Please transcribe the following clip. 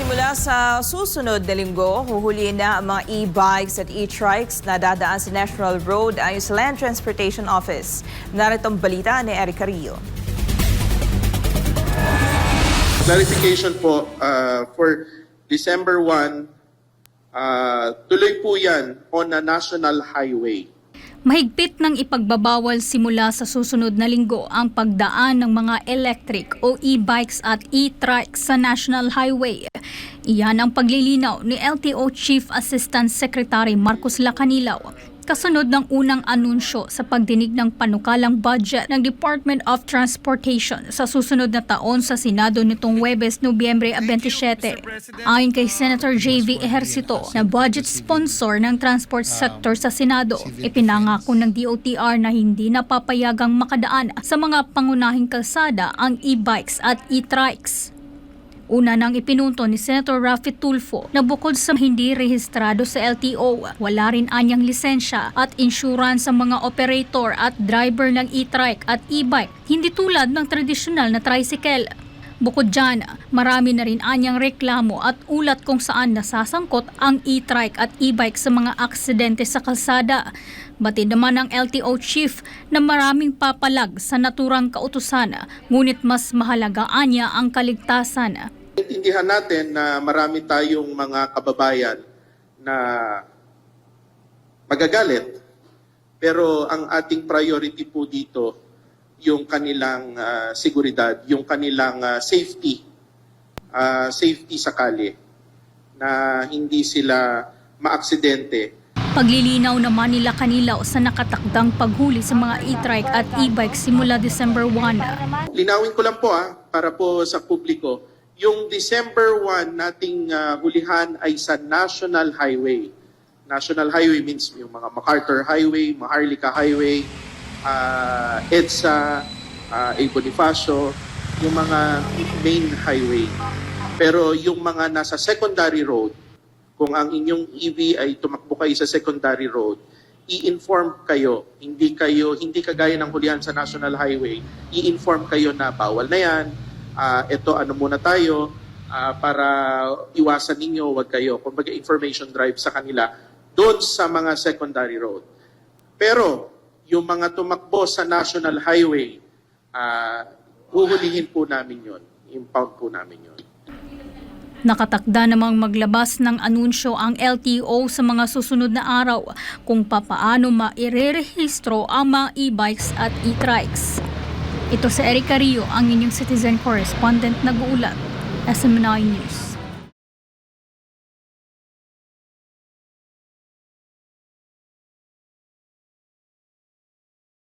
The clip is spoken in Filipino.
Simula sa susunod na linggo, huhulihin na ang mga e-bikes at e-trikes na dadaan sa National Road ayon sa Land Transportation Office. Narito ang balita ni Eric Carrillo. Clarification po, uh, for December 1, uh, tuloy po yan on a national highway. Mahigpit ng ipagbabawal simula sa susunod na linggo ang pagdaan ng mga electric o e-bikes at e-trikes sa National Highway. Iyan ang paglilinaw ni LTO Chief Assistant Secretary Marcos Lacanilaw kasunod ng unang anunsyo sa pagdinig ng panukalang budget ng Department of Transportation sa susunod na taon sa Senado nitong Webes, Nobyembre 27. Ayon kay Senator J.V. Ejercito na budget sponsor ng transport sector sa Senado, ipinangako ng DOTR na hindi napapayagang makadaan sa mga pangunahing kalsada ang e-bikes at e-trikes. Una nang ipinunto ni Senator Rafi Tulfo na bukod sa hindi rehistrado sa LTO, wala rin anyang lisensya at insurance sa mga operator at driver ng e-trike at e-bike, hindi tulad ng tradisyonal na tricycle. Bukod dyan, marami na rin anyang reklamo at ulat kung saan nasasangkot ang e-trike at e-bike sa mga aksidente sa kalsada. Batid naman ng LTO chief na maraming papalag sa naturang kautusan, ngunit mas mahalaga anya ang kaligtasan. Intindihan natin na marami tayong mga kababayan na magagalit, pero ang ating priority po dito yung kanilang ah, seguridad, yung kanilang ah, safety, ah, safety sa kali, na hindi sila maaksidente Paglilinaw naman nila kanilaw sa nakatakdang paghuli sa mga e-trike at e-bike simula December 1. Linawin ko lang po ah, para po sa publiko. Yung December 1 nating ah, hulihan ay sa National Highway. National Highway means yung mga MacArthur Highway, Maharlika Highway, ah, EDSA, uh, A. Bonifacio, yung mga main highway. Pero yung mga nasa secondary road, kung ang inyong EV ay tumakbo kayo sa secondary road, i-inform kayo, hindi kayo, hindi kagaya ng hulihan sa National Highway, i-inform kayo na bawal na yan, ah, ito ano muna tayo, ah, para iwasan ninyo, wag kayo, kumbaga information drive sa kanila, doon sa mga secondary road. Pero, yung mga tumakbo sa National Highway, ah, huhulihin po namin yon impound po namin yon Nakatakda namang maglabas ng anunsyo ang LTO sa mga susunod na araw kung papaano mairerehistro ang mga e-bikes at e-trikes. Ito si Erica Rio, ang inyong citizen correspondent nag-uulat, SMNI News.